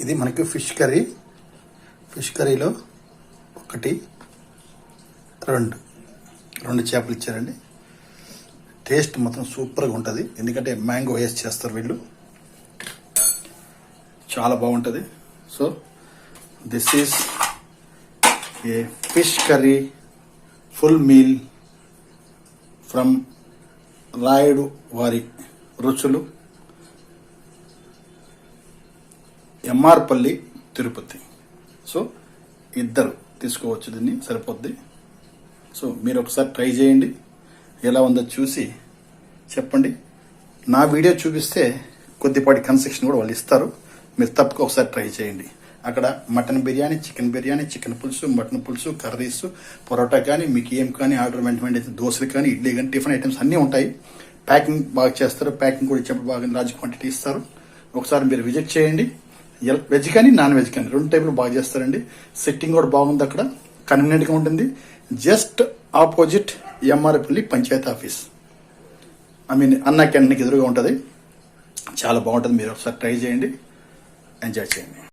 ఇది మనకి fish curry. Fish కర్రీలో ఒకటి రెండు. రెండు చేపలు ఇచ్చారండి. టేస్ట్ మొత్తం సూపర్గా ఉంటుంది. ఎందుకంటే మ్యాంగో వేస్ట్ చేస్తారు వీళ్ళు. చాలా బాగుంటుంది. So this is a fish curry full meal from Rayudu Vari Ruchulu. MR Palli Tirupati. So ఇద్దరు తీసుకోవచ్చు దీన్ని సరిపోద్ది. సో మీరు ఒకసారి ట్రై చేయండి. ఎలా ఉందో చూసి చెప్పండి. నా వీడియో చూపిస్తే కొద్దిపాటి కన్సెక్షన్ కూడా వాళ్ళు ఇస్తారు. మీరు తప్పక ఒకసారి ట్రై చేయండి. అక్కడ mutton biryani chicken biryani chicken పులుసు మటన్ పులుసు కర్రీస్ పొరోటా కానీ మీకు ఏం కానీ ఆర్డర్ వెంటనే అయితే దోశలు కానీ ఇడ్లీ కానీ టిఫిన్ ఐటమ్స్ అన్నీ ఉంటాయి. ప్యాకింగ్ బాగా చేస్తారు. ప్యాకింగ్ కూడా ఇచ్చేప్పుడు బాగా లార్జ్ క్వాంటిటీ ఇస్తారు. ఒకసారి మీరు విజిట్ చేయండి. వెజ్ కానీ నాన్ వెజ్ కానీ రెండు టైపులు బాగా చేస్తారండి. సెట్టింగ్ కూడా బాగుంది అక్కడ. కన్వీనియంట్గా ఉంటుంది. Just opposite MR Palli panchayat office I mean Anna క్యాంటీన్కి ఎదురుగా ఉంటుంది. చాలా బాగుంటుంది. మీరు ఒకసారి ట్రై చేయండి. ఎంజాయ్ చేయండి.